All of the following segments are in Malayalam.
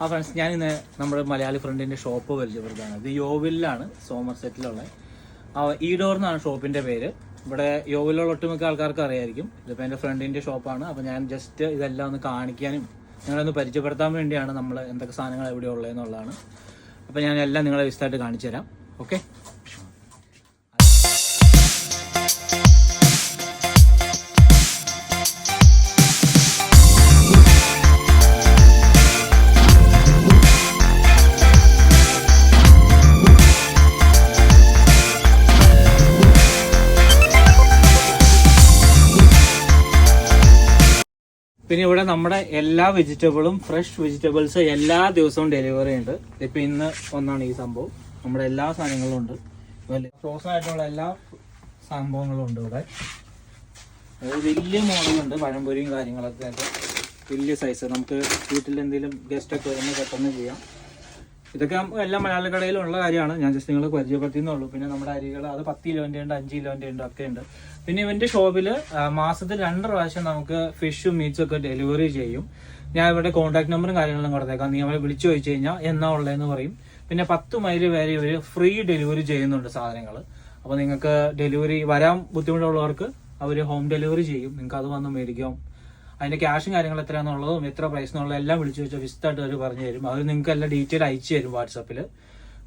ആ ഫ്രണ്ട്സ് ഞാൻ ഇന്ന് നമ്മുടെ മലയാളി ഫ്രണ്ടിന്റെ ഷോപ്പ് പരിചയപ്പെടുത്താണ് ഇത് യോവിലാണ് സോമർ സെറ്റിലുള്ള. ഈ ഡോർ എന്നാണ് ഷോപ്പിന്റെ പേര്. ഇവിടെ യോവിലുള്ള ഒട്ടുമിക്ക ആൾക്കാർക്ക് അറിയായിരിക്കും. ഇതിപ്പോൾ എന്റെ ഫ്രണ്ടിന്റെ ഷോപ്പാണ് അപ്പോൾ ഞാൻ ജസ്റ്റ് ഇതെല്ലാം ഒന്ന് കാണിക്കാനും നിങ്ങളൊന്ന് പരിചയപ്പെടുത്താൻ വേണ്ടിയാണ് നമ്മൾ എന്തൊക്കെ സാധനങ്ങൾ എവിടെ ഉള്ളതെന്നുള്ളതാണ്. അപ്പോൾ ഞാൻ എല്ലാം നിങ്ങളെ വിശദമായിട്ട് കാണിച്ചു തരാം ഓക്കെ പിന്നെ ഇവിടെ നമ്മുടെ എല്ലാ വെജിറ്റബിളും ഫ്രഷ് വെജിറ്റബിൾസ് എല്ലാ ദിവസവും ഡെലിവറി ഉണ്ട്. ഇപ്പൊ ഇന്ന് ഒന്നാണ് ഈ സംഭവം. നമ്മുടെ എല്ലാ സാധനങ്ങളും ഉണ്ട്. ഫ്രോസൺ ആയിട്ടുള്ള എല്ലാ സംഭവങ്ങളും ഉണ്ട് ഇവിടെ. വലിയ മോഡലുണ്ട് പഴംപൊരിയും കാര്യങ്ങളൊക്കെ ആയിട്ട്. വലിയ സൈസ് നമുക്ക് വീട്ടിൽ എന്തെങ്കിലും ഗസ്റ്റ് ഒക്കെ വരുമ്പോൾ പെട്ടെന്ന് ചെയ്യാം. ഇതൊക്കെ എല്ലാ മലയാള കടയിലും ഉള്ള കാര്യമാണ്. ഞാൻ ജസ്റ്റ് നിങ്ങൾ പരിചയപ്പെടുത്തിയെന്നുള്ളൂ പിന്നെ നമ്മുടെ അരികൾ അത് പത്ത് കിലോന്റെ ഉണ്ട് അഞ്ച് കിലോന്റെ ഉണ്ട് ഒക്കെ ഉണ്ട്. പിന്നെ ഇവന്റെ ഷോപ്പിൽ മാസത്തിൽ രണ്ട് പ്രാവശ്യം നമുക്ക് ഫിഷും മീറ്റ്സും ഒക്കെ ഡെലിവറി ചെയ്യും. ഞാൻ ഇവിടെ കോൺടാക്ട് നമ്പറും കാര്യങ്ങളും കൊടുത്തേക്കാം നീ അവരെ വിളിച്ചു ചോദിച്ചു കഴിഞ്ഞാൽ എന്നാ ഉള്ളതെന്ന് പറയും. പിന്നെ പത്ത് മൈൽ വരെ ഇവർ ഫ്രീ ഡെലിവറി ചെയ്യുന്നുണ്ട് സാധനങ്ങൾ അപ്പോൾ നിങ്ങൾക്ക് ഡെലിവറി വരാൻ ബുദ്ധിമുട്ടുള്ളവർക്ക് അവർ ഹോം ഡെലിവറി ചെയ്യും. നിങ്ങൾക്ക് അത് വന്ന് മേടിക്കാം. അതിന്റെ ക്യാഷും കാര്യങ്ങൾ എത്രയാണെന്നുള്ളതും എത്ര പ്രൈസ് എന്നുള്ളതും എല്ലാം വിളിച്ചു വെച്ചാൽ വിശദമായിട്ട് അവർ പറഞ്ഞു തരും. അവർ നിങ്ങൾക്ക് എല്ലാം ഡീറ്റെയിൽ അയച്ചു തരും വാട്സപ്പിൽ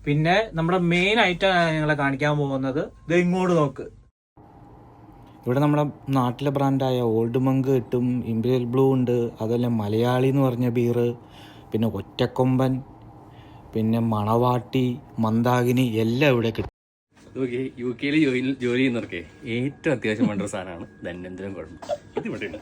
പിന്നെ നമ്മുടെ മെയിൻ ഐറ്റം നിങ്ങളെ കാണിക്കാൻ പോകുന്നത്. ഇത് ഇങ്ങോട്ട് നോക്ക്. ഇവിടെ നമ്മുടെ നാട്ടിലെ ബ്രാൻഡായ ഓൾഡ് മങ്ക് കിട്ടും ഇമ്പീരിയൽ ബ്ലൂ ഉണ്ട് അതല്ല മലയാളി എന്ന് പറഞ്ഞ ബീറ് പിന്നെ ഒറ്റക്കൊമ്പൻ പിന്നെ മണവാട്ടി മന്ദാകിനി എല്ലാം ഇവിടെ കിട്ടും. നോക്കി യു കെയിൽ ജോലി ചെയ്യുന്നവർക്കെ ഏറ്റവും അത്യാവശ്യം വേണ്ട ഒരു സാധനമാണ് ധന്യന്തരം കുഴമ്പ്. ഇത് ഇവിടെ ഉണ്ട്